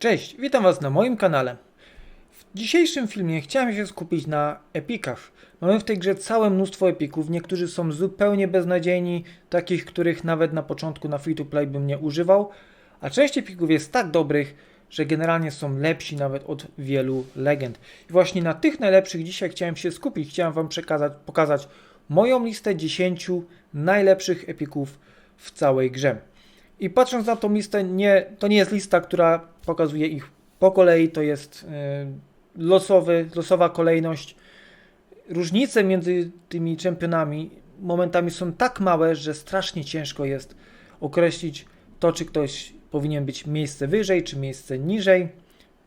Cześć, witam Was na moim kanale. W dzisiejszym filmie chciałem się skupić na epikach. Mamy w tej grze całe mnóstwo epików, niektórzy są zupełnie beznadziejni, takich, których nawet na początku na free to play bym nie używał, a część epików jest tak dobrych, że generalnie są lepsi nawet od wielu legend. I właśnie na tych najlepszych dzisiaj chciałem się skupić, chciałem Wam pokazać moją listę 10 najlepszych epików w całej grze. I patrząc na tą listę, nie, to nie jest lista, która pokazuje ich po kolei, to jest y, losowy, losowa kolejność. Różnice między tymi czempionami momentami są tak małe, że strasznie ciężko jest określić to, czy ktoś powinien być miejsce wyżej, czy miejsce niżej,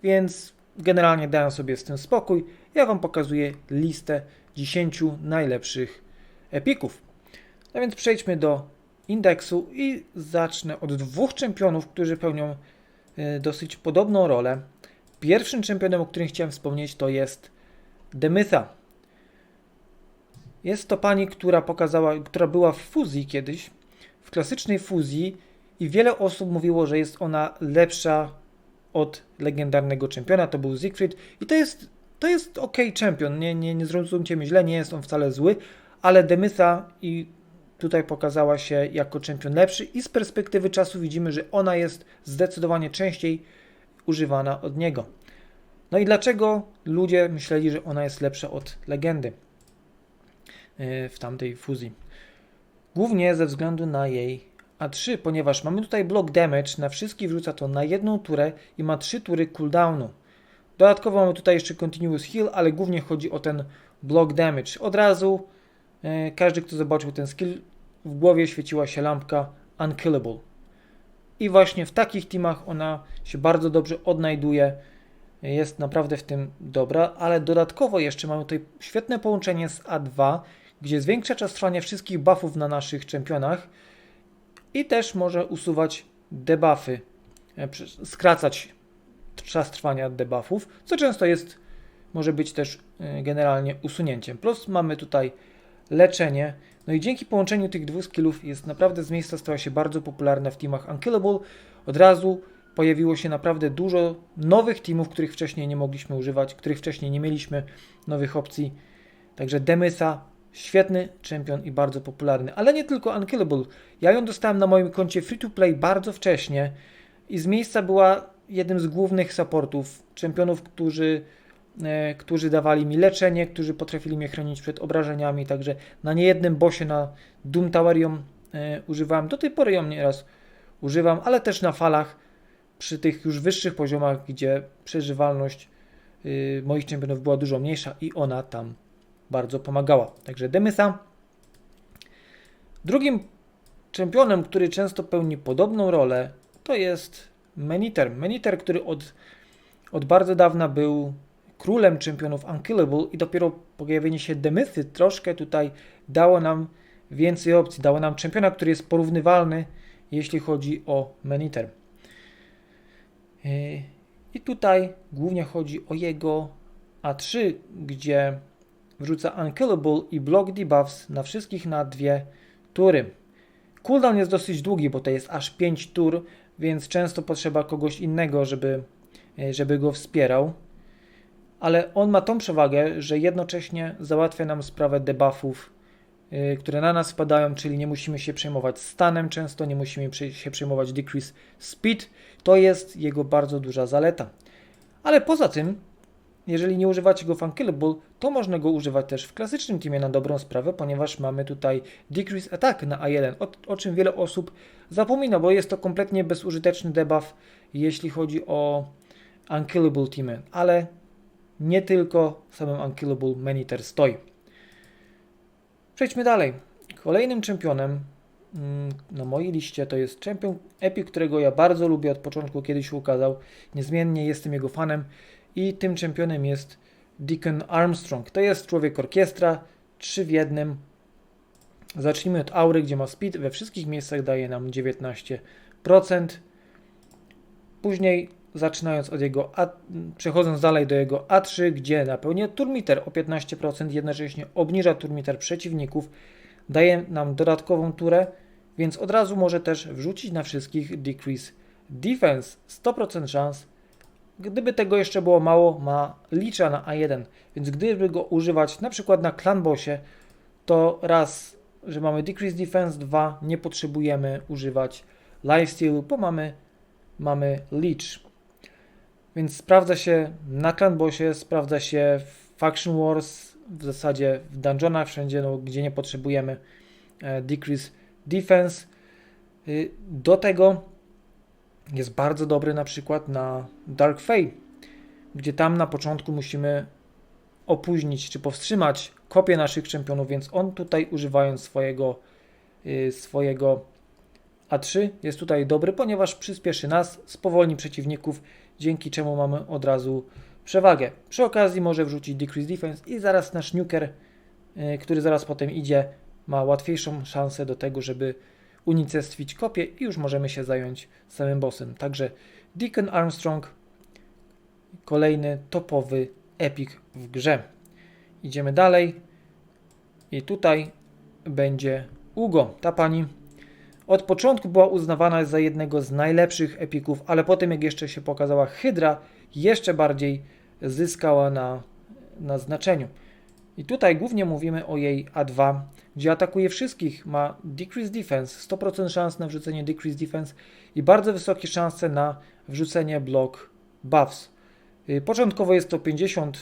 więc generalnie daję sobie z tym spokój. Ja Wam pokazuję listę 10 najlepszych epików. No więc przejdźmy do indeksu i zacznę od dwóch czempionów, którzy pełnią dosyć podobną rolę. Pierwszym czempionem, o którym chciałem wspomnieć, to jest Demytha. Jest to pani, która pokazała, która była w fuzji kiedyś, w klasycznej fuzji i wiele osób mówiło, że jest ona lepsza od legendarnego czempiona, to był Siegfried i to jest, to jest ok czempion, nie, nie, nie zrozumcie mnie źle, nie jest on wcale zły, ale Demytha i tutaj pokazała się jako czempion lepszy i z perspektywy czasu widzimy, że ona jest zdecydowanie częściej używana od niego. No i dlaczego ludzie myśleli, że ona jest lepsza od legendy yy, w tamtej fuzji? Głównie ze względu na jej A3, ponieważ mamy tutaj block damage, na wszystkich wrzuca to na jedną turę i ma trzy tury cooldownu. Dodatkowo mamy tutaj jeszcze continuous heal, ale głównie chodzi o ten block damage. Od razu yy, każdy, kto zobaczył ten skill, w głowie świeciła się lampka Unkillable. I właśnie w takich teamach ona się bardzo dobrze odnajduje. Jest naprawdę w tym dobra, ale dodatkowo jeszcze mamy tutaj świetne połączenie z A2, gdzie zwiększa czas trwania wszystkich buffów na naszych czempionach i też może usuwać debuffy, e, skracać czas trwania debuffów, co często jest, może być też e, generalnie usunięciem. Plus mamy tutaj leczenie, no i dzięki połączeniu tych dwóch skillów jest naprawdę z miejsca stała się bardzo popularna w teamach Unkillable. Od razu pojawiło się naprawdę dużo nowych teamów, których wcześniej nie mogliśmy używać, których wcześniej nie mieliśmy nowych opcji. Także Demysa, świetny czempion i bardzo popularny, ale nie tylko Unkillable. Ja ją dostałem na moim koncie free to play bardzo wcześnie i z miejsca była jednym z głównych supportów, czempionów, którzy którzy dawali mi leczenie, którzy potrafili mnie chronić przed obrażeniami, także na niejednym bosie na Doom Tower ją e, używałem, do tej pory ją nieraz używam, ale też na falach przy tych już wyższych poziomach, gdzie przeżywalność y, moich czempionów była dużo mniejsza i ona tam bardzo pomagała. Także Demysa. Drugim czempionem, który często pełni podobną rolę, to jest Meniter. Meniter, który od, od bardzo dawna był królem czempionów Unkillable i dopiero pojawienie się Demythy troszkę tutaj dało nam więcej opcji, dało nam czempiona, który jest porównywalny, jeśli chodzi o Meniter. Yy, I tutaj głównie chodzi o jego A3, gdzie wrzuca Unkillable i block debuffs na wszystkich na dwie tury. Cooldown jest dosyć długi, bo to jest aż 5 tur, więc często potrzeba kogoś innego, żeby, yy, żeby go wspierał ale on ma tą przewagę, że jednocześnie załatwia nam sprawę debuffów, yy, które na nas spadają, czyli nie musimy się przejmować stanem często, nie musimy się przejmować decrease speed. To jest jego bardzo duża zaleta. Ale poza tym, jeżeli nie używacie go w Unkillable, to można go używać też w klasycznym teamie na dobrą sprawę, ponieważ mamy tutaj decrease attack na A1, o, o czym wiele osób zapomina, bo jest to kompletnie bezużyteczny debuff, jeśli chodzi o Unkillable teamy, ale nie tylko samym Unkillable Maniter stoi. Przejdźmy dalej. Kolejnym czempionem mm, na mojej liście to jest czempion Epic, którego ja bardzo lubię od początku, kiedy się ukazał. Niezmiennie jestem jego fanem i tym czempionem jest Deacon Armstrong. To jest człowiek orkiestra, trzy w jednym. Zacznijmy od aury, gdzie ma speed, we wszystkich miejscach daje nam 19%. Później zaczynając od jego, A, przechodząc dalej do jego A3, gdzie napełnia turmiter. O 15%, jednocześnie obniża turmiter przeciwników, daje nam dodatkową turę, więc od razu może też wrzucić na wszystkich decrease defense. 100% szans, Gdyby tego jeszcze było mało, ma licza na A1, więc gdyby go używać na przykład na clan bossie, to raz, że mamy decrease defense, dwa, nie potrzebujemy używać lifesteal, bo mamy, mamy leech. Więc sprawdza się na clan bossie, sprawdza się w faction wars, w zasadzie w dungeonach, wszędzie, no, gdzie nie potrzebujemy e, decrease defense. Y, do tego jest bardzo dobry na przykład na Dark Fate, gdzie tam na początku musimy opóźnić czy powstrzymać kopię naszych czempionów, więc on tutaj używając swojego, yy, swojego A3 jest tutaj dobry, ponieważ przyspieszy nas, spowolni przeciwników, dzięki czemu mamy od razu przewagę. Przy okazji może wrzucić Decrease Defense i zaraz nasz nuker, yy, który zaraz potem idzie, ma łatwiejszą szansę do tego, żeby unicestwić kopię i już możemy się zająć samym bossem. Także Deacon Armstrong, kolejny topowy epic w grze. Idziemy dalej i tutaj będzie Ugo. Ta pani od początku była uznawana za jednego z najlepszych epików, ale potem jak jeszcze się pokazała Hydra, jeszcze bardziej zyskała na, na znaczeniu. I tutaj głównie mówimy o jej A2, gdzie atakuje wszystkich, ma decrease defense, 100% szans na wrzucenie decrease defense i bardzo wysokie szanse na wrzucenie block buffs. Y, początkowo jest to 50%,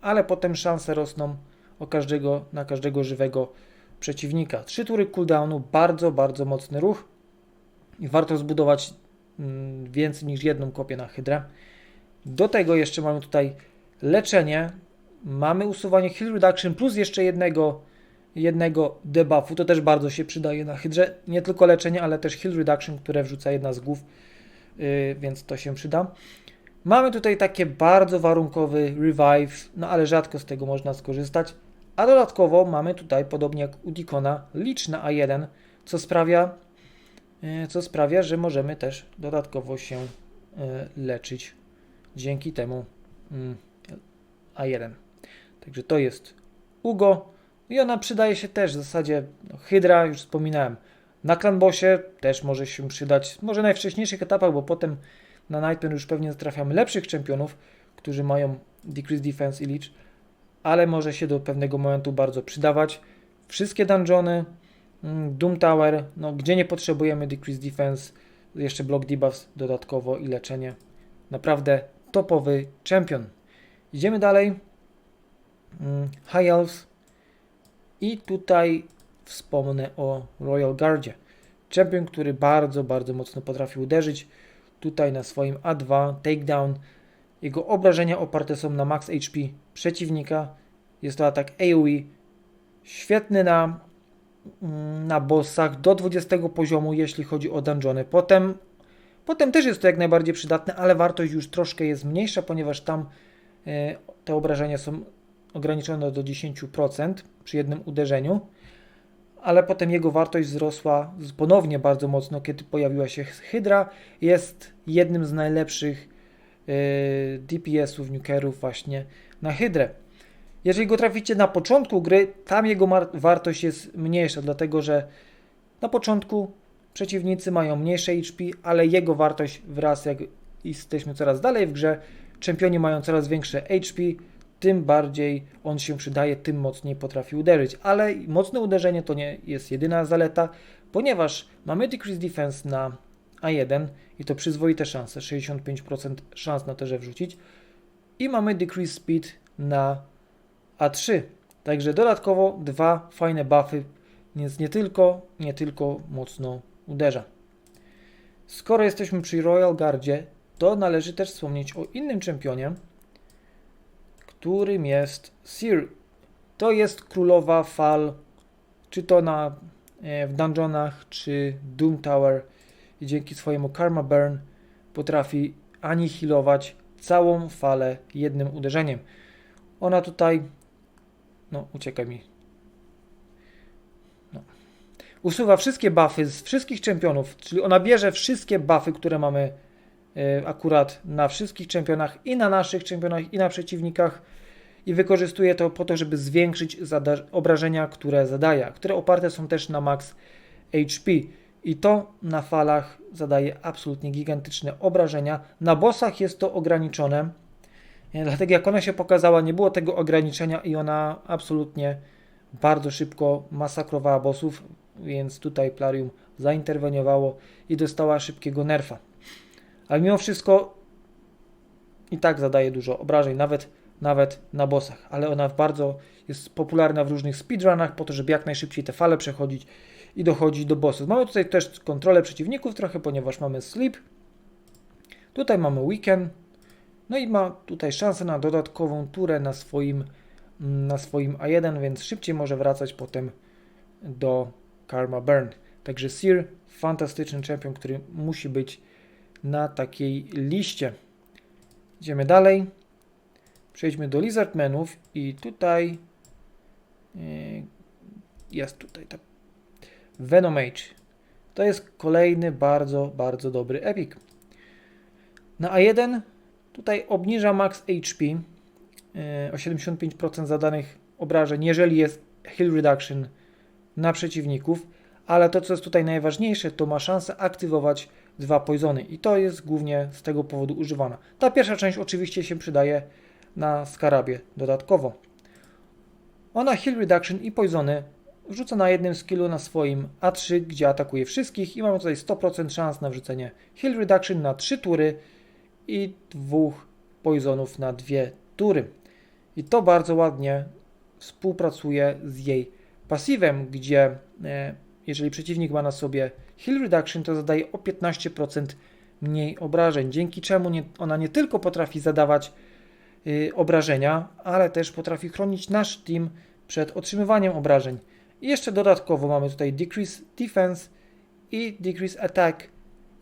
ale potem szanse rosną o każdego, na każdego żywego przeciwnika. Trzy tury cooldownu, bardzo, bardzo mocny ruch i warto zbudować mm, więcej niż jedną kopię na hydrę. Do tego jeszcze mamy tutaj leczenie, Mamy usuwanie heal reduction plus jeszcze jednego, jednego debuffu. To też bardzo się przydaje na hydrze. Nie tylko leczenie, ale też heal reduction, które wrzuca jedna z głów, yy, więc to się przyda. Mamy tutaj takie bardzo warunkowy revive, no ale rzadko z tego można skorzystać. A dodatkowo mamy tutaj, podobnie jak u Dikona, liczne A1, co sprawia, yy, co sprawia, że możemy też dodatkowo się yy, leczyć dzięki temu mm, A1. Także to jest Ugo i ona przydaje się też w zasadzie no, Hydra, już wspominałem. Na Clanbossie też może się przydać, może na najwcześniejszych etapach, bo potem na Nightmare już pewnie trafiamy lepszych czempionów, którzy mają Decrease Defense i Leech, ale może się do pewnego momentu bardzo przydawać. Wszystkie dungeony, mm, Doom Tower, no, gdzie nie potrzebujemy Decrease Defense, jeszcze block debuffs dodatkowo i leczenie. Naprawdę topowy czempion. Idziemy dalej. Mm, High Elves i tutaj wspomnę o Royal Guardzie. Champion, który bardzo, bardzo mocno potrafi uderzyć. Tutaj na swoim A2 takedown. Jego obrażenia oparte są na max HP przeciwnika. Jest to atak AoE. Świetny na, mm, na bossach do 20 poziomu, jeśli chodzi o dungeony. Potem, potem też jest to jak najbardziej przydatne, ale wartość już troszkę jest mniejsza, ponieważ tam e, te obrażenia są ograniczone do 10% przy jednym uderzeniu, ale potem jego wartość wzrosła ponownie bardzo mocno, kiedy pojawiła się Hydra. Jest jednym z najlepszych yy, DPS-ów, nukerów właśnie na Hydrę. Jeżeli go traficie na początku gry, tam jego wartość jest mniejsza, dlatego że na początku przeciwnicy mają mniejsze HP, ale jego wartość wraz jak jesteśmy coraz dalej w grze, czempioni mają coraz większe HP, tym bardziej on się przydaje, tym mocniej potrafi uderzyć. Ale mocne uderzenie to nie jest jedyna zaleta, ponieważ mamy decrease defense na A1 i to przyzwoite szanse, 65% szans na to, że wrzucić i mamy decrease speed na A3. Także dodatkowo dwa fajne buffy, więc nie tylko, nie tylko mocno uderza. Skoro jesteśmy przy Royal Guardzie, to należy też wspomnieć o innym czempionie, którym jest Sir. To jest królowa fal, czy to na, e, w dungeonach, czy Doom Tower i dzięki swojemu Karma Burn potrafi anihilować całą falę jednym uderzeniem. Ona tutaj, no ucieka mi, no. usuwa wszystkie buffy z wszystkich czempionów, czyli ona bierze wszystkie buffy, które mamy E, akurat na wszystkich czempionach i na naszych czempionach i na przeciwnikach i wykorzystuje to po to, żeby zwiększyć obrażenia, które zadaje, które oparte są też na max HP. I to na falach zadaje absolutnie gigantyczne obrażenia. Na bossach jest to ograniczone. Dlatego jak ona się pokazała, nie było tego ograniczenia i ona absolutnie bardzo szybko masakrowała bossów, więc tutaj Plarium zainterweniowało i dostała szybkiego nerfa. Ale mimo wszystko i tak zadaje dużo obrażeń, nawet, nawet na bossach, ale ona bardzo jest popularna w różnych speedrunach po to, żeby jak najszybciej te fale przechodzić i dochodzić do bossów. Mamy tutaj też kontrolę przeciwników trochę, ponieważ mamy sleep. Tutaj mamy weekend. No i ma tutaj szansę na dodatkową turę na swoim, mm, na swoim A1, więc szybciej może wracać potem do Karma Burn. Także Seer, fantastyczny czempion, który musi być na takiej liście. Idziemy dalej. Przejdźmy do Lizardmenów i tutaj yy, jest tutaj ta Venomage. To jest kolejny bardzo, bardzo dobry epic. Na A1 tutaj obniża max HP yy, o 75% zadanych obrażeń, jeżeli jest heal reduction na przeciwników, ale to co jest tutaj najważniejsze, to ma szansę aktywować dwa poisony i to jest głównie z tego powodu używana. Ta pierwsza część oczywiście się przydaje na skarabie dodatkowo. Ona heal reduction i poisony wrzuca na jednym skillu na swoim A3, gdzie atakuje wszystkich i mamy tutaj 100% szans na wrzucenie heal reduction na 3 tury i dwóch poisonów na dwie tury. I to bardzo ładnie współpracuje z jej pasywem, gdzie e, jeżeli przeciwnik ma na sobie heal reduction, to zadaje o 15% mniej obrażeń, dzięki czemu nie, ona nie tylko potrafi zadawać y, obrażenia, ale też potrafi chronić nasz team przed otrzymywaniem obrażeń. I jeszcze dodatkowo mamy tutaj decrease defense i decrease attack,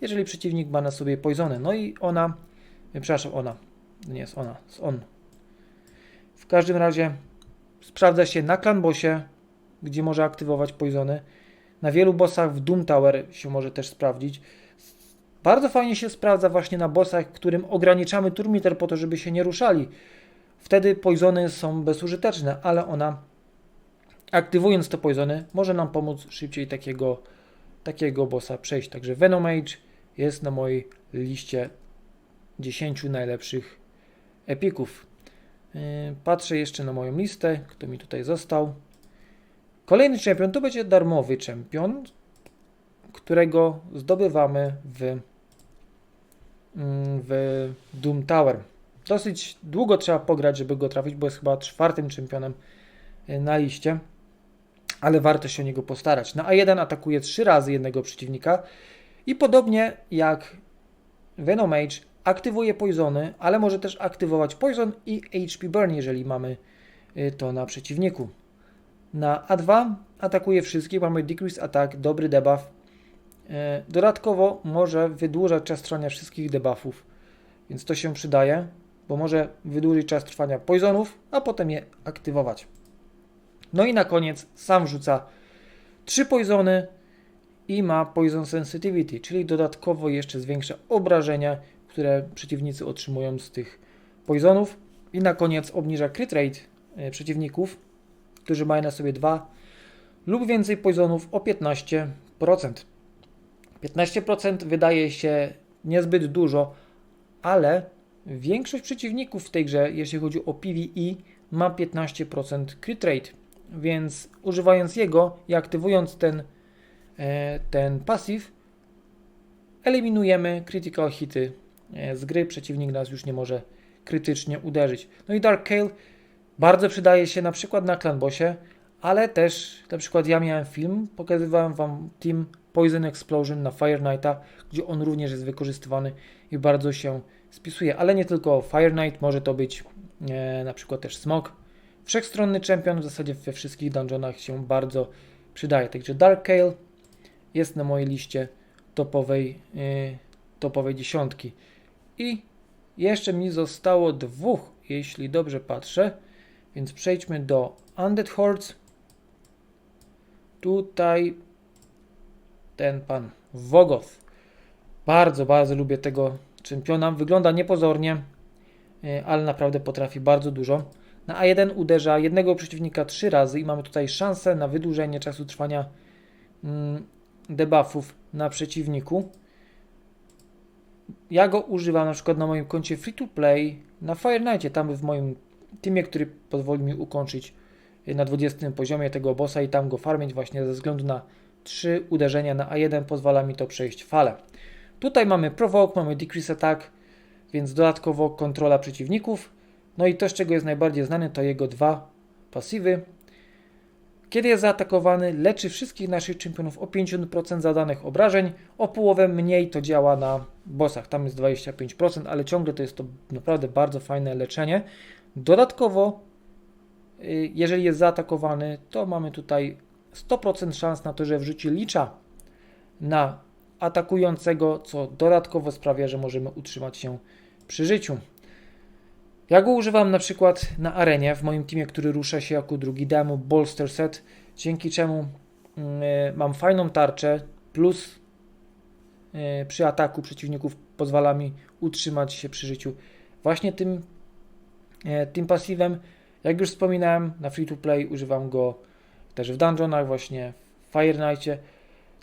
jeżeli przeciwnik ma na sobie poisony. No i ona, przepraszam, ona, nie jest ona, jest on. W każdym razie sprawdza się na clan bossie, gdzie może aktywować poisony. Na wielu bossach w Doom Tower się może też sprawdzić. Bardzo fajnie się sprawdza właśnie na bossach, którym ograniczamy turmiter po to, żeby się nie ruszali. Wtedy poisony są bezużyteczne, ale ona aktywując te poisony może nam pomóc szybciej takiego, takiego bossa przejść. Także Venomage jest na mojej liście 10 najlepszych epików. Yy, Patrzę jeszcze na moją listę, kto mi tutaj został. Kolejny czempion to będzie darmowy czempion, którego zdobywamy w, mm, w Doom Tower. Dosyć długo trzeba pograć, żeby go trafić, bo jest chyba czwartym czempionem y, na liście, ale warto się o niego postarać. Na A1 atakuje 3 razy jednego przeciwnika i podobnie jak Venomage aktywuje poisony, ale może też aktywować poison i HP burn, jeżeli mamy y, to na przeciwniku. Na A2 atakuje wszystkich, mamy decrease attack, dobry debuff. E, Dodatkowo może wydłużać czas trwania wszystkich debuffów, więc to się przydaje, bo może wydłużyć czas trwania poisonów, a potem je aktywować. No i na koniec sam rzuca trzy poisony i ma poison sensitivity, czyli dodatkowo jeszcze zwiększa obrażenia, które przeciwnicy otrzymują z tych poisonów. I na koniec obniża crit rate e, przeciwników którzy mają na sobie dwa lub więcej poisonów o 15%. 15% wydaje się niezbyt dużo, ale większość przeciwników w tej grze, jeśli chodzi o PvE, ma 15% crit rate, więc używając jego i aktywując ten, e, ten passive, eliminujemy critical hity e, z gry, przeciwnik nas już nie może krytycznie uderzyć. No i Dark Kale bardzo przydaje się na przykład na Clan Bossie, ale też na przykład ja miałem film, pokazywałem Wam Team Poison Explosion na Fire Knighta, gdzie on również jest wykorzystywany i bardzo się spisuje, ale nie tylko Fire Knight, może to być e, na przykład też Smog. Wszechstronny czempion w zasadzie we wszystkich dungeonach się bardzo przydaje, także Dark Kale jest na mojej liście topowej, e, topowej dziesiątki. I jeszcze mi zostało dwóch, jeśli dobrze patrzę. Więc przejdźmy do Undead Hordes. Tutaj ten pan Wogoth. Bardzo, bardzo lubię tego czempiona. Wygląda niepozornie, e, ale naprawdę potrafi bardzo dużo. Na A1 uderza jednego przeciwnika trzy razy i mamy tutaj szansę na wydłużenie czasu trwania mm, debuffów na przeciwniku. Ja go używam na przykład na moim koncie free to play na Fire Knightie, tam w moim teamie, który pozwoli mi ukończyć na 20 poziomie tego bossa i tam go farmić właśnie ze względu na 3 uderzenia na A1 pozwala mi to przejść falę. Tutaj mamy provoke, mamy decrease attack, więc dodatkowo kontrola przeciwników. No i to, z czego jest najbardziej znany, to jego dwa pasywy. Kiedy jest zaatakowany, leczy wszystkich naszych czempionów o 50% zadanych obrażeń, o połowę mniej to działa na bossach, tam jest 25%, ale ciągle to jest to naprawdę bardzo fajne leczenie. Dodatkowo, y, jeżeli jest zaatakowany, to mamy tutaj 100% szans na to, że wrzuci licza na atakującego, co dodatkowo sprawia, że możemy utrzymać się przy życiu. Ja go używam na przykład na arenie w moim teamie, który rusza się jako drugi demo bolster set, dzięki czemu y, mam fajną tarczę, plus y, przy ataku przeciwników pozwala mi utrzymać się przy życiu właśnie tym, y, tym pasywem. Jak już wspominałem, na free to play używam go też w dungeonach, właśnie w Fire Knight'cie.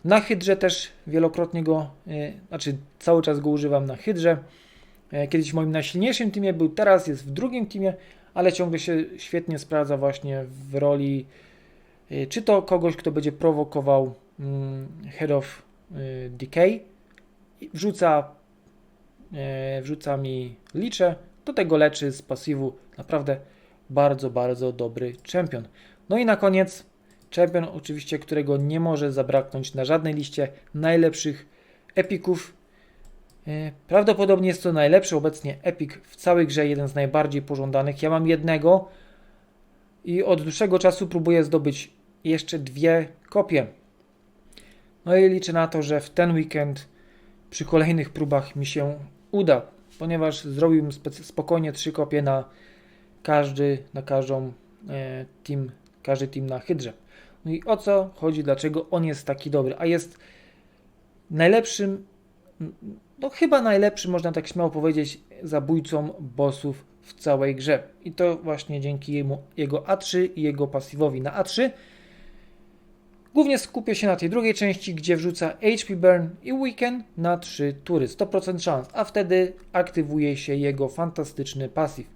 Na Hydrze też wielokrotnie go, y, znaczy cały czas go używam na Hydrze. E, kiedyś moim najsilniejszym teamie był, teraz jest w drugim teamie, ale ciągle się świetnie sprawdza właśnie w roli y, czy to kogoś, kto będzie prowokował mm, Head of y, Decay, wrzuca, e, wrzuca mi liczę, do tego leczy z pasywu naprawdę bardzo, bardzo dobry czempion. No i na koniec czempion oczywiście, którego nie może zabraknąć na żadnej liście najlepszych epików E, Prawdopodobnie jest to najlepszy obecnie Epic w całej grze, jeden z najbardziej pożądanych. Ja mam jednego i od dłuższego czasu próbuję zdobyć jeszcze dwie kopie. No i liczę na to, że w ten weekend przy kolejnych próbach mi się uda, ponieważ zrobiłbym spokojnie trzy kopie na każdy, na każdą e, team, każdy team na Hydrze. No i o co chodzi, dlaczego on jest taki dobry, a jest najlepszym no chyba najlepszy, można tak śmiało powiedzieć, zabójcą bossów w całej grze. I to właśnie dzięki jemu, jego A3 i jego pasywowi na A3. Głównie skupię się na tej drugiej części, gdzie wrzuca HP Burn i Weekend na 3 tury, 100% szans, a wtedy aktywuje się jego fantastyczny pasyw.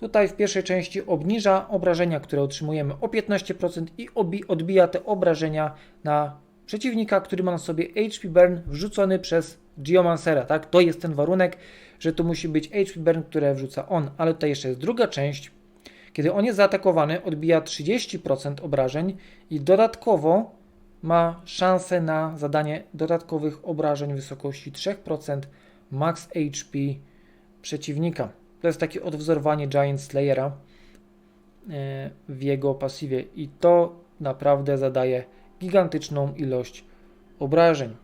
Tutaj w pierwszej części obniża obrażenia, które otrzymujemy o 15% i odbija te obrażenia na przeciwnika, który ma na sobie HP Burn wrzucony przez Geomancera, tak? To jest ten warunek, że to musi być HP Burn, które wrzuca on, ale tutaj jeszcze jest druga część. Kiedy on jest zaatakowany, odbija 30% obrażeń i dodatkowo ma szansę na zadanie dodatkowych obrażeń w wysokości 3% max HP przeciwnika. To jest takie odwzorowanie Giant Slayera e, w jego pasywie i to naprawdę zadaje gigantyczną ilość obrażeń.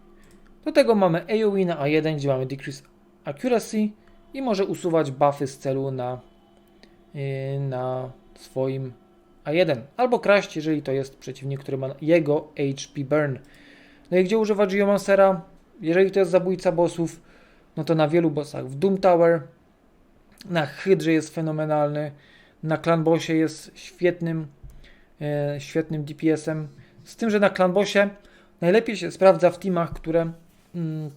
Do tego mamy AoE na A1, gdzie mamy Decrease Accuracy i może usuwać buffy z celu na, yy, na swoim A1. Albo kraść, jeżeli to jest przeciwnik, który ma jego HP Burn. No i gdzie używa Geomancera? Jeżeli to jest zabójca bossów, no to na wielu bossach. W Doom Tower, na Hydrze jest fenomenalny, na Clan Bossie jest świetnym, yy, świetnym DPS-em. Z tym, że na Clan Bossie najlepiej się sprawdza w teamach, które Mm,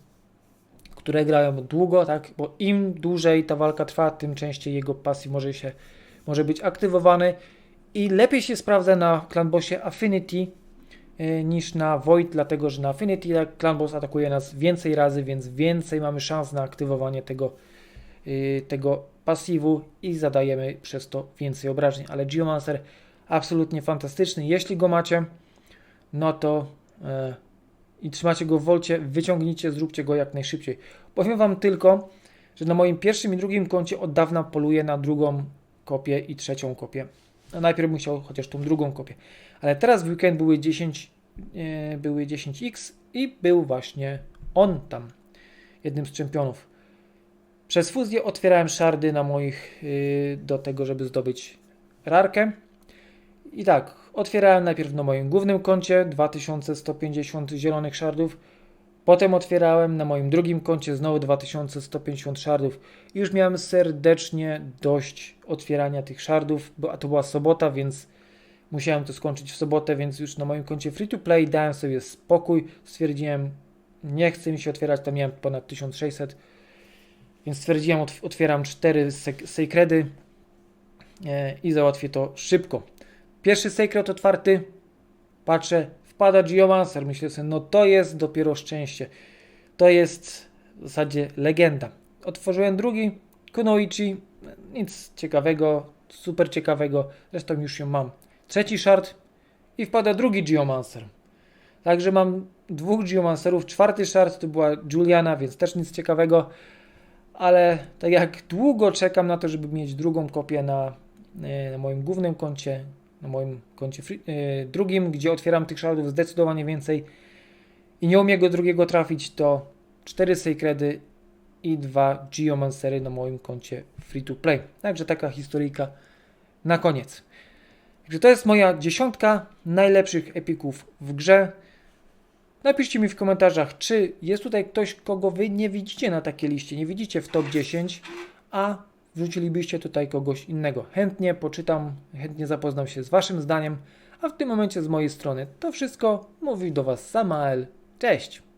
które grają długo, tak? Bo im dłużej ta walka trwa, tym częściej jego pasji może się może być aktywowany i lepiej się sprawdza na Clanbossie Affinity yy, niż na Void, dlatego że na Affinity Clanboss atakuje nas więcej razy, więc więcej mamy szans na aktywowanie tego, yy, tego pasywu i zadajemy przez to więcej obrażeń. Ale Geomancer absolutnie fantastyczny. Jeśli go macie, no to yy, i trzymacie go w wolcie, wyciągnijcie, zróbcie go jak najszybciej. Powiem Wam tylko, że na moim pierwszym i drugim koncie od dawna poluję na drugą kopię i trzecią kopię. No najpierw musiał chociaż tą drugą kopię. Ale teraz w weekend były 10, yy, były 10x i był właśnie on tam, jednym z czempionów. Przez fuzję otwierałem szardy na moich yy, do tego, żeby zdobyć rarkę. I tak, otwierałem najpierw na moim głównym koncie 2150 zielonych shardów, potem otwierałem na moim drugim koncie znowu 2150 shardów i już miałem serdecznie dość otwierania tych shardów, bo a to była sobota, więc Musiałem to skończyć w sobotę, więc już na moim koncie free to play dałem sobie spokój. Stwierdziłem, nie chce mi się otwierać, tam miałem ponad 1600, więc stwierdziłem, otw- otwieram 4 sek- secrety e, i załatwię to szybko. Pierwszy secret otwarty, patrzę, wpada Geomancer, myślę sobie, no to jest dopiero szczęście. To jest w zasadzie legenda. Otworzyłem drugi, Kunoichi, nic ciekawego, super ciekawego, zresztą już ją mam. Trzeci shard i wpada drugi Geomancer. Także mam dwóch Geomancerów. Czwarty shard to była Juliana, więc też nic ciekawego. Ale tak jak długo czekam na to, żeby mieć drugą kopię na, e, na moim głównym koncie, na moim koncie free, e, drugim, gdzie otwieram tych shardów zdecydowanie więcej i nie umiem go drugiego trafić, to cztery Sacredy i dwa Geomancery na moim koncie free to play. Także taka historyjka na koniec. Także to jest moja dziesiątka najlepszych epików w grze. Napiszcie mi w komentarzach, czy jest tutaj ktoś, kogo wy nie widzicie na takiej liście, nie widzicie w top 10, a wrzucilibyście tutaj kogoś innego. Chętnie poczytam, chętnie zapoznam się z waszym zdaniem, a w tym momencie z mojej strony to wszystko. Mówi do was Samael. Cześć!